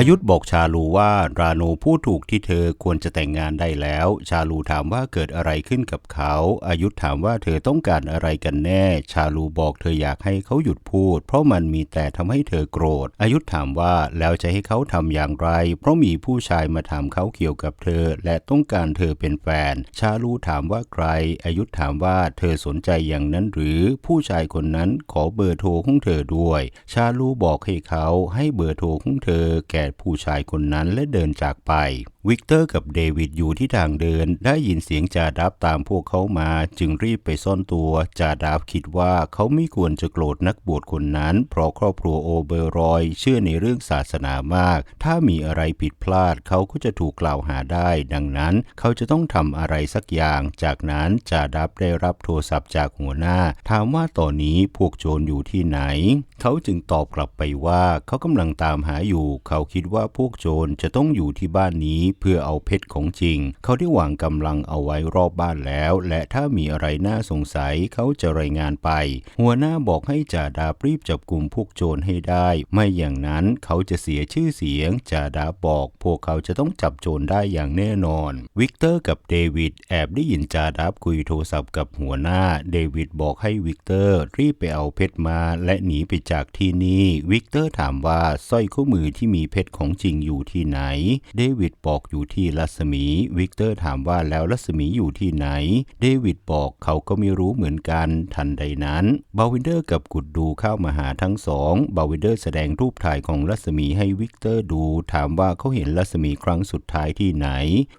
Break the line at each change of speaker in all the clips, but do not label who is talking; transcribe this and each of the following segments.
อายุธบอกชาลูว่าราโนพูดถูกที่เธอควรจะแต่งงานได้แล้ว ชาลูถามว่าเกิดอะไรขึ้นกับเขา อายุธถามว่าเธอต้องการอะไรกันแน่ ชาลูบอกเธออยากให้เขาหยุดพูด เพราะมันมีแต่ทำให้เธอโกรธ อายุธถามว่าแล้วจะให้เขาทำอย่างไร เพราะมีผู้ชายมาถามเขาเกี่ยวกับเธอ และต้องการเธอเป็นแฟน ชาลูถามว่าใคร อายุธถามว่าเธอสนใจอย่างนั้นหรือผู้ชายคนนั้นขอเบอร์โทรของเธอด้วย ชาลูบอกให้เขาให้เบอร์โทรของเธอแก่ผู้ชายคนนั้นและเดินจากไป วิกเตอร์กับเดวิดอยู่ที่ทางเดิน ได้ยินเสียงจาดับตามพวกเขามา จึงรีบไปซ่อนตัวจาดับคิดว่าเขาไม่ควรจะโกรธนักบวชคนนั้น เพราะครอบครัวโอเบอรอยเชื่อในเรื่องศาสนามาก ถ้ามีอะไรผิดพลาดเขาก็จะถูกกล่าวหาได้ ดังนั้นเขาจะต้องทำอะไรสักอย่าง จากนั้นจาดับได้รับโทรศัพท์จากหัวหน้า ถามว่าตอนนี้พวกโจรอยู่ที่ไหน เขาจึงตอบกลับไปว่าเขากำลังตามหาอยู่ เขาคิดิดว่าพวกโจรจะต้องอยู่ที่บ้านนี้เพื่อเอาเพชรของจริง เขาได้วางกำลังเอาไว้รอบบ้านแล้ว และถ้ามีอะไรน่าสงสัยเขาจะรายงานไป หัวหน้าบอกให้จ่าดาบรีบจับกลุ่มพวกโจรให้ได้ ไม่อย่างนั้นเขาจะเสียชื่อเสียงจ่าดาบบอก พวกเขาจะต้องจับโจรได้อย่างแน่นอน วิกเตอร์กับเดวิดแอบได้ยินจ่าดาบคุยโทรศัพท์กับหัวหน้า เดวิดบอกให้วิกเตอร์รีบไปเอาเพชรมาและหนีไปจากที่นี่ วิกเตอร์ถามว่าสร้อยข้อมือที่มีเพชรของจริงอยู่ที่ไหน เดวิดบอกอยู่ที่รัศมี วิกเตอร์ถามว่าแล้วรัศมีอยู่ที่ไหน เดวิดบอกเขาก็ไม่รู้เหมือนกันทันใดนั้น บาวินเดอร์กับกุดดูเข้ามาหาทั้งสอง บาวินเดอร์แสดงรูปถ่ายของรัศมีให้วิกเตอร์ดู ถามว่าเขาเห็นรัศมีครั้งสุดท้ายที่ไหน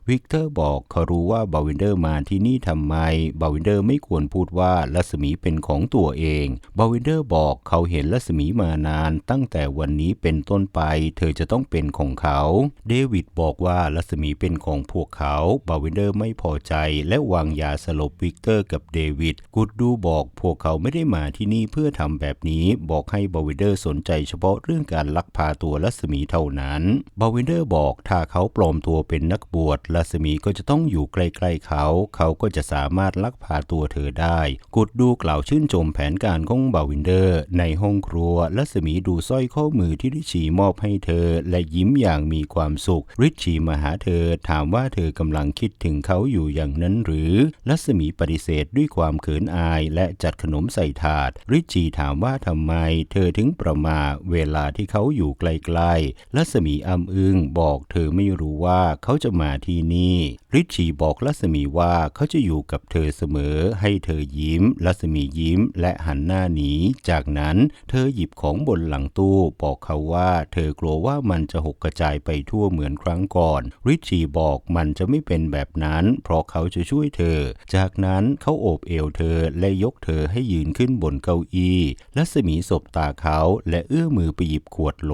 วิกเตอร์บอกเขารู้ว่าบาวินเดอร์มาที่นี่ทำไม บาวินเดอร์ไม่ควรพูดว่ารัศมีเป็นของตัวเอง บาวินเดอร์บอกเขาเห็นรัศมีมานาน ตั้งแต่วันนี้เป็นต้นไป เธอจะต้องเป็นของเขา เดวิดบอกว่ารัศมีเป็นของพวกเขาบาวินเดอร์ไม่พอใจและวางยาสลบวิกเตอร์กับเดวิดกุดดูบอกพวกเขาไม่ได้มาที่นี่เพื่อทำแบบนี้บอกให้บาวินเดอร์สนใจเฉพาะเรื่องการลักพาตัวรัศมีเท่านั้นบาวินเดอร์บอกถ้าเขาปลอมตัวเป็นนักบวชรัศมีก็จะต้องอยู่ใกล้ๆเขา เขาก็จะสามารถลักพาตัวเธอได้กุดดูกล่าวชื่นชมแผนการของบาวินเดอร์ ในห้องครัวรัศมีดูสร้อยข้อมือที่ริชีมอบให้เธอและยิ้มอย่างมีความสุข ริชีมาหาเธอถามว่าเธอกำลังคิดถึงเขาอยู่อย่างนั้นหรือรัศมีปฏิเสธด้วยความเขินอายและจัดขนมใส่ถาด ริชีถามว่าทำไม เธอถึงประมาเวลาที่เขาอยู่ใกลๆรัศมีอำอึ้งบอกเธอไม่รู้ว่าเขาจะมาที่นี่ ริชีบอกรัศมีว่าเขาจะอยู่กับเธอเสมอ ให้เธอยิ้มรัศมียิ้มและหันหน้าหนี จากนั้นเธอหยิบของบนหลังตู้บอกเขาว่าเธอกลัวว่ามันมันจะหกกระจายไปทั่วเหมือนครั้งก่อน ริชีบอกมันจะไม่เป็นแบบนั้น เพราะเขาจะช่วยเธอ จากนั้นเขาโอบเอวเธอและยกเธอให้ยืนขึ้นบนเก้าอี้รัศมีสบตาเขาและเอื้อมือไปหยิบขวดโหล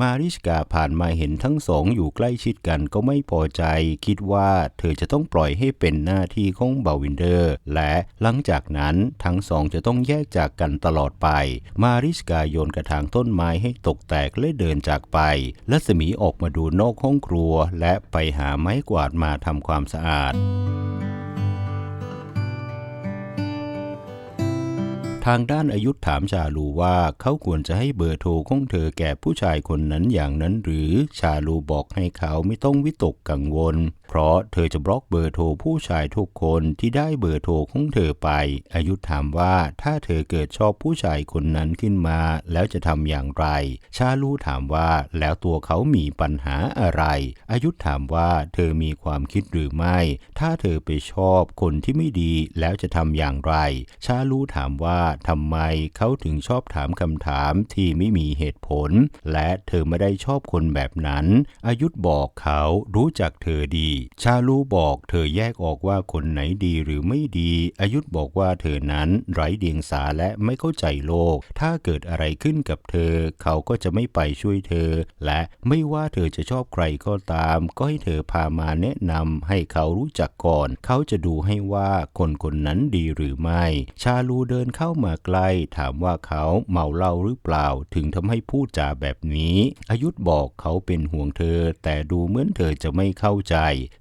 มาริชกาผ่านมาเห็นทั้งสองอยู่ใกล้ชิดกันก็ไม่พอใจ คิดว่าเธอจะต้องปล่อยให้เป็นหน้าที่ของบาวินเดอร์ และหลังจากนั้นทั้งสองจะต้องแยกจากกันตลอดไป มาริชกาโยนกระถางต้นไม้ให้ตกแตกและเดินจากไปรัศมีออกมาดูนอกห้องครัว และไปหาไม้กวาดมาทำความสะอาด ทางด้านอายุธถามชาลูว่าเขาควรจะให้เบอร์โทรของเธอแก่ผู้ชายคนนั้นอย่างนั้นหรือชาลูบอกให้เขาไม่ต้องวิตกกังวล เพราะเธอจะบล็อกเบอร์โทรผู้ชายทุกคนที่ได้เบอร์โทรของเธอไป อายุธถามว่าถ้าเธอเกิดชอบผู้ชายคนนั้นขึ้นมา แล้วจะทำอย่างไร ชาลูถามว่าแล้วตัวเขามีปัญหาอะไร อายุธถามว่าเธอมีความคิดหรือไม่ ถ้าเธอไปชอบคนที่ไม่ดีแล้วจะทำอย่างไร ชาลูถามว่าทำไมเขาถึงชอบถามคำถามที่ไม่มีเหตุผล และเธอไม่ได้ชอบคนแบบนั้น อายุธบอกเขารู้จักเธอดีชาลูบอกเธอแยกออกว่าคนไหนดีหรือไม่ดี อายุธบอกว่าเธอนั้นไร้เดียงสาและไม่เข้าใจโลก ถ้าเกิดอะไรขึ้นกับเธอ เขาก็จะไม่ไปช่วยเธอ และไม่ว่าเธอจะชอบใครก็ตาม ก็ให้เธอพามาแนะนำให้เขารู้จักก่อน เขาจะดูให้ว่าคนคนนั้นดีหรือไม่ ชาลูเดินเข้ามาใกล้ ถามว่าเขาเมาเหล้าหรือเปล่า ถึงทำให้พูดจาแบบนี้ อายุธบอกเขาเป็นห่วงเธอ แต่ดูเหมือนเธอจะไม่เข้าใจ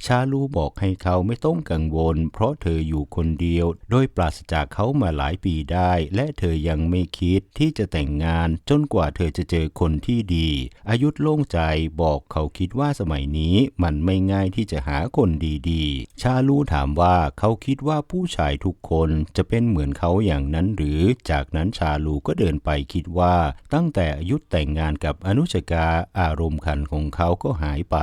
ชาลูบอกให้เขาไม่ต้องกังวล เพราะเธออยู่คนเดียว โดยปราศจากเขามาหลายปีได้ และเธอยังไม่คิดที่จะแต่งงานจนกว่าเธอจะเจอคนที่ดี อายุโล่งใจบอกเขาคิดว่าสมัยนี้มันไม่ง่ายที่จะหาคนดีๆ ชาลูถามว่าเขาคิดว่าผู้ชายทุกคนจะเป็นเหมือนเขาอย่างนั้นหรือ จากนั้นชาลูก็เดินไปคิดว่า ตั้งแต่อายุแต่งงานกับอนุชกาอารมณ์ขันของเขาก็หายไป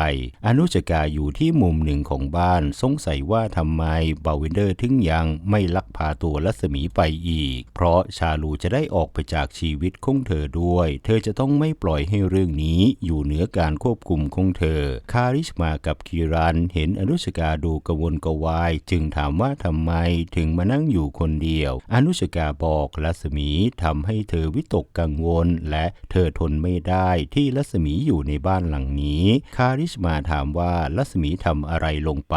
อนุชกาอยู่ที่มุมมหนึ่งของบ้านสงสัยว่าทำไมบาวินเดอร์ถึงยังไม่ลักพาตัวรัศมีไปอีก เพราะชาลูจะได้ออกไปจากชีวิตของเธอด้วย เธอจะต้องไม่ปล่อยให้เรื่องนี้อยู่เหนือการควบคุมของเธอ คาริชมากับคีรันเห็นอนุชกาดูกระวนกระวาย จึงถามว่าทำไมถึงมานั่งอยู่คนเดียว อนุชกาบอกรัศมีทำให้เธอวิตกกังวล และเธอทนไม่ได้ที่รัศมีอยู่ในบ้านหลังนี้ คาริชมาถามว่ารัศมีทำอะไรลงไป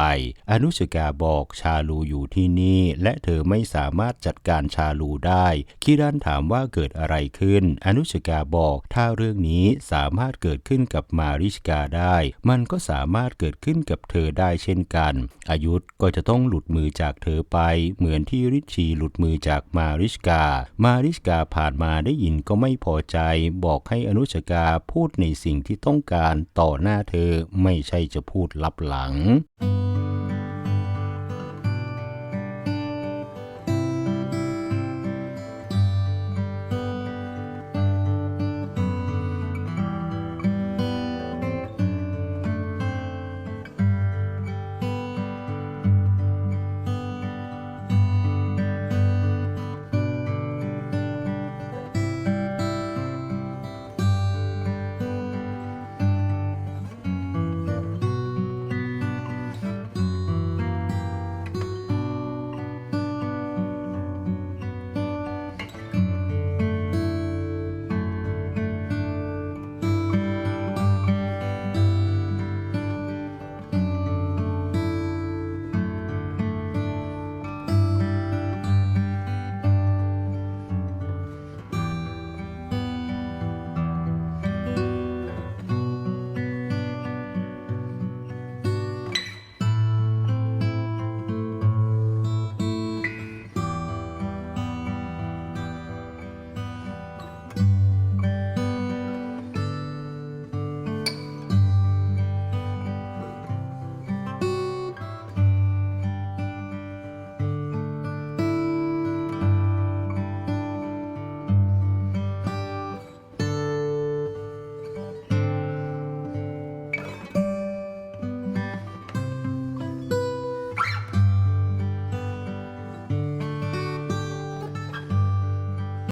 อนุชกาบอกชาลูอยู่ที่นี่ และเธอไม่สามารถจัดการชาลูได้คีรันถามว่าเกิดอะไรขึ้น อนุชกาบอกถ้าเรื่องนี้สามารถเกิดขึ้นกับมาริชกาได้ มันก็สามารถเกิดขึ้นกับเธอได้เช่นกัน อายุธก็จะต้องหลุดมือจากเธอไป เหมือนที่ริชีหลุดมือจากมาริชกา มาริชกาผ่านมาได้ยินก็ไม่พอใจ บอกให้อนุชกาพูดในสิ่งที่ต้องการต่อหน้าเธอไม่ใช่จะพูดลับหลังง